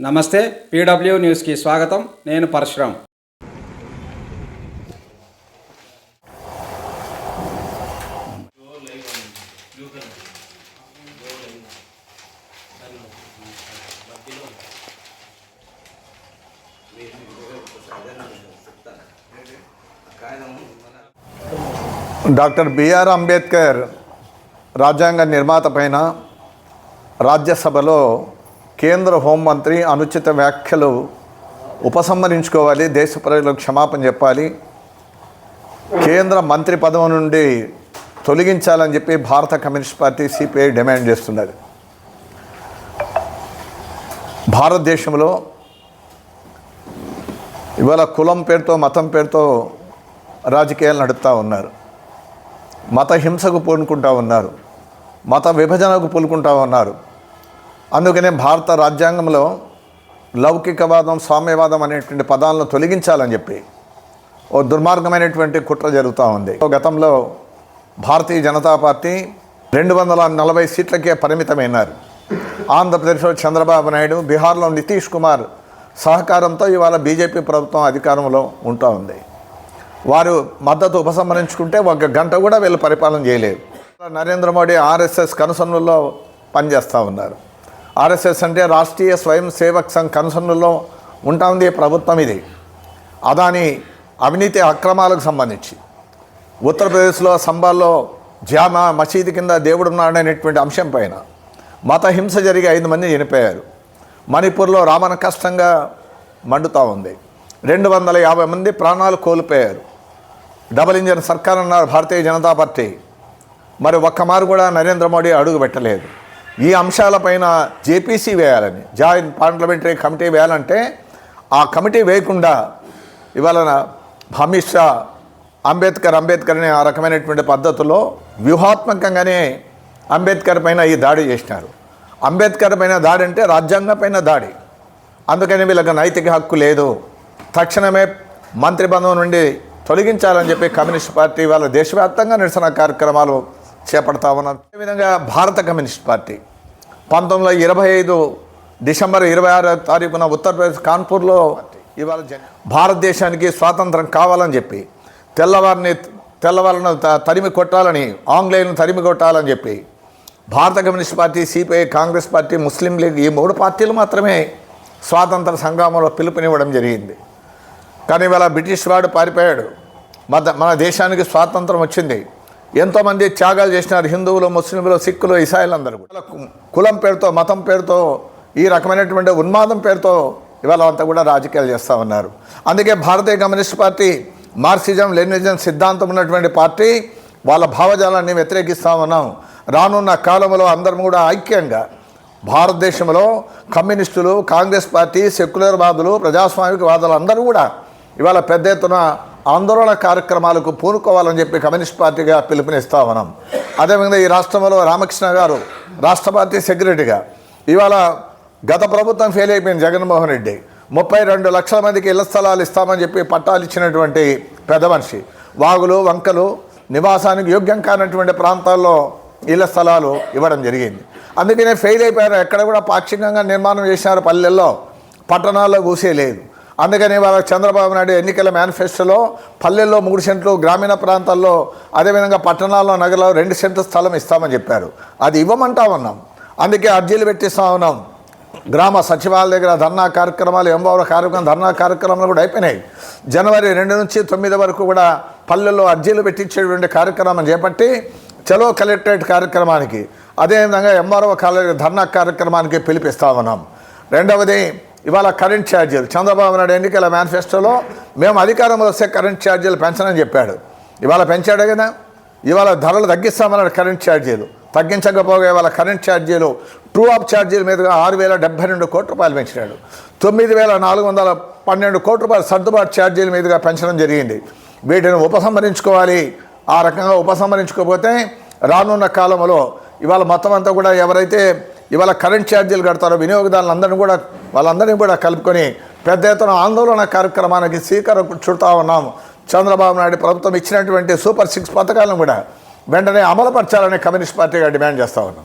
నమస్తే పీడబ్ల్యూ న్యూస్కి స్వాగతం. నేను పరశురామ్ డాక్టర్ బిఆర్ అంబేద్కర్ రాజ్యాంగ నిర్మాత పైన రాజ్యసభలో కేంద్ర హోంమంత్రి అనుచిత వ్యాఖ్యలు ఉపసంహరించుకోవాలి దేశ ప్రజలకు క్షమాపణ చెప్పాలి కేంద్ర మంత్రి పదవి నుండి తొలగించాలని చెప్పి భారత కమ్యూనిస్ట్ పార్టీ సిపిఐ డిమాండ్ చేస్తున్నది. భారతదేశంలో ఇవాళ కులం పేరుతో మతం పేరుతో రాజకీయాలు నడుపుతూ ఉన్నారు. మత హింసకు పూనుకుంటా ఉన్నారు. మత విభజనకు పూనుకుంటా ఉన్నారు. అందుకనే భారత రాజ్యాంగంలో లౌకికవాదం సామ్యవాదం అనేటువంటి పదాలను తొలగించాలని చెప్పి ఓ దుర్మార్గమైనటువంటి కుట్ర జరుగుతూ ఉంది. గతంలో భారతీయ జనతా పార్టీ రెండు వందల నలభై సీట్లకే పరిమితమైనారు. ఆంధ్రప్రదేశ్లో చంద్రబాబు నాయుడు బీహార్లో నితీష్ కుమార్ సహకారంతో ఇవాళ బీజేపీ ప్రభుత్వం అధికారంలో ఉంటూ ఉంది. వారు మద్దతు ఉపసంహరించుకుంటే ఒక గంట కూడా వీళ్ళు పరిపాలన చేయలేదు. నరేంద్ర మోడీ ఆర్ఎస్ఎస్ కనుసన్నుల్లో పనిచేస్తూ ఉన్నారు. ఆర్ఎస్ఎస్ అంటే రాష్ట్రీయ స్వయం సేవక్ సంఘ్ కనుసన్నుల్లో ఉంటా ఉంది ప్రభుత్వం ఇది. అదాని అవినీతి అక్రమాలకు సంబంధించి. ఉత్తరప్రదేశ్లో సంబాల్లో జామా మసీదు కింద దేవుడు ఉన్నాడనేటువంటి అంశం పైన మత హింస జరిగి ఐదు మంది చనిపోయారు. మణిపూర్లో రామన కష్టంగా మండుతూ ఉంది. రెండు వందల యాభై మంది ప్రాణాలు కోల్పోయారు. డబుల్ ఇంజన్ సర్కార్ అన్నారు భారతీయ జనతా పార్టీ. మరి ఒక్క మారు కూడా నరేంద్ర మోడీ అడుగు పెట్టలేదు. ఈ అంశాలపైన జేపీసీ వేయాలని జాయింట్ పార్లమెంటరీ కమిటీ వేయాలంటే ఆ కమిటీ వేయకుండా ఇవాళ అమిత్ షా అంబేద్కర్ అంబేద్కర్ అనే ఆ రకమైనటువంటి పద్ధతిలో వ్యూహాత్మకంగానే అంబేద్కర్ పైన ఈ దాడి చేసినారు. అంబేద్కర్ పైన దాడి అంటే రాజ్యాంగం పైన దాడి. అందుకని వీళ్ళకి నైతిక హక్కు లేదు. తక్షణమే మంత్రి బంధం నుండి తొలగించాలని చెప్పి కమ్యూనిస్ట్ పార్టీ వాళ్ళ దేశవ్యాప్తంగా నిరసన కార్యక్రమాలు చేపడతా ఉన్నారు అదేవిధంగా భారత కమ్యూనిస్ట్ పార్టీ పంతొమ్మిది వందల ఇరవై ఐదు డిసెంబర్ ఇరవై ఆరో తారీఖున ఉత్తరప్రదేశ్ కాన్పూర్లో ఇవాళ భారతదేశానికి స్వాతంత్రం కావాలని చెప్పి తెల్లవారిని తెల్లవారిని త- తరిమి కొట్టాలని ఆంగ్లేయులను తరిమి కొట్టాలని చెప్పి భారత communist party CPI Congress party Muslim League ఈ మూడు పార్టీలు మాత్రమే స్వాతంత్ర సంగ్రామంలో పిలుపునివ్వడం జరిగింది. కానీ ఇవాళ బ్రిటిష్ వాడు పారిపోయాడు. మన మన దేశానికి స్వాతంత్రం వచ్చింది. ఎంతోమంది త్యాగాలు చేసినారు హిందువులు ముస్లింలు సిక్కులు ఇసాయిలు అందరూ కులం పేరుతో మతం పేరుతో ఈ రకమైనటువంటి ఉన్మాదం పేరుతో ఇవాళ అంతా కూడా రాజకీయాలు చేస్తూ ఉన్నారు. అందుకే భారతీయ కమ్యూనిస్ట్ పార్టీ మార్క్సిజం లెనిజం సిద్ధాంతం ఉన్నటువంటి పార్టీ వాళ్ళ భావజాలాన్ని వ్యతిరేకిస్తూ ఉన్నాం. రానున్న కాలంలో అందరం కూడా ఐక్యంగా భారతదేశంలో కమ్యూనిస్టులు కాంగ్రెస్ పార్టీ సెక్యులర్ వాదులు ప్రజాస్వామిక వాదులు అందరూ కూడా ఇవాళ పెద్ద ఎత్తున ఆందోళన కార్యక్రమాలకు పూనుకోవాలని చెప్పి కమ్యూనిస్ట్ పార్టీగా పిలుపునిస్తా ఉన్నాం అదేవిధంగా ఈ రాష్ట్రంలో రామకృష్ణ గారు రాష్ట్ర పార్టీ సెక్రటరీగా ఇవాళ గత ప్రభుత్వం ఫెయిల్ అయిపోయింది జగన్మోహన్ రెడ్డి. ముప్పై రెండు లక్షల మందికి ఇళ్ళ స్థలాలు ఇస్తామని చెప్పి పట్టాలు ఇచ్చినటువంటి పెద్ద మనిషి. వాగులు వంకలు నివాసానికి యోగ్యం కానటువంటి ప్రాంతాల్లో ఇళ్ళ స్థలాలు ఇవ్వడం జరిగింది. అందుకనే ఫెయిల్ అయిపోయారు. ఎక్కడ కూడా పాక్షికంగా నిర్మాణం చేసినారు పల్లెల్లో. పట్టణాల్లో ఊసే లేదు. అందుకని వాళ్ళ చంద్రబాబు నాయుడు ఎన్నికల మేనిఫెస్టోలో పల్లెల్లో మూడు సెంట్లు గ్రామీణ ప్రాంతాల్లో అదేవిధంగా పట్టణాల్లో నగరంలో రెండు సెంట్లు స్థలం ఇస్తామని చెప్పారు. అది ఇవ్వమంటా ఉన్నాం. అందుకే అర్జీలు పెట్టిస్తా ఉన్నాం. గ్రామ సచివాలయ దగ్గర ధర్నా కార్యక్రమాలు ఎంబావుల కార్యక్రమం ధర్నా కార్యక్రమాలు కూడా అయిపోయినాయి. జనవరి రెండు నుంచి తొమ్మిది వరకు కూడా పల్లెల్లో అర్జీలు పెట్టించేటువంటి కార్యక్రమం చేపట్టి చలో కలెక్టరేట్ కార్యక్రమానికి అదేవిధంగా ఎంఆర్ఓ కాలేజ్ ధర్నా కార్యక్రమానికి పిలిపిస్తా ఉన్నాం. రెండవది ఇవాళ కరెంట్ ఛార్జీలు చంద్రబాబు నాయుడు ఎన్నికల మేనిఫెస్టోలో మేము అధికారంలో వస్తే కరెంట్ ఛార్జీలు పెంచనని చెప్పాడు. ఇవాళ పెంచాడు కదా? ఇవాళ ధరలు తగ్గిస్తామన్నాడు కరెంట్ ఛార్జీలు తగ్గించకపోగా ఇవాళ కరెంట్ ఛార్జీలు ట్రూ ఆఫ్ ఛార్జీల మీదుగా ఆరు వేల డెబ్బై రెండు కోట్ల రూపాయలు పెంచినాడు. తొమ్మిది వేల నాలుగు వందల పన్నెండు కోట్ల రూపాయల సర్దుబాటు ఛార్జీల మీదుగా పెంచడం జరిగింది. వీటిని ఉపసంహరించుకోవాలి. ఆ రకంగా ఉపసంహరించుకోకపోతే రానున్న కాలంలో ఇవాళ మొత్తం అంతా కూడా ఎవరైతే ఇవాళ కరెంట్ ఛార్జీలు కడతారో వినియోగదారులందరినీ కూడా వాళ్ళందరినీ కూడా కలుపుకొని పెద్ద ఎత్తున ఆందోళన కార్యక్రమానికి శ్రీకారం చుడతా ఉన్నాం. చంద్రబాబు నాయుడు ప్రభుత్వం ఇచ్చినటువంటి సూపర్ సిక్స్ పథకాలను కూడా వెంటనే అమలుపరచాలని కమ్యూనిస్ట్ పార్టీగా డిమాండ్ చేస్తా ఉన్నాం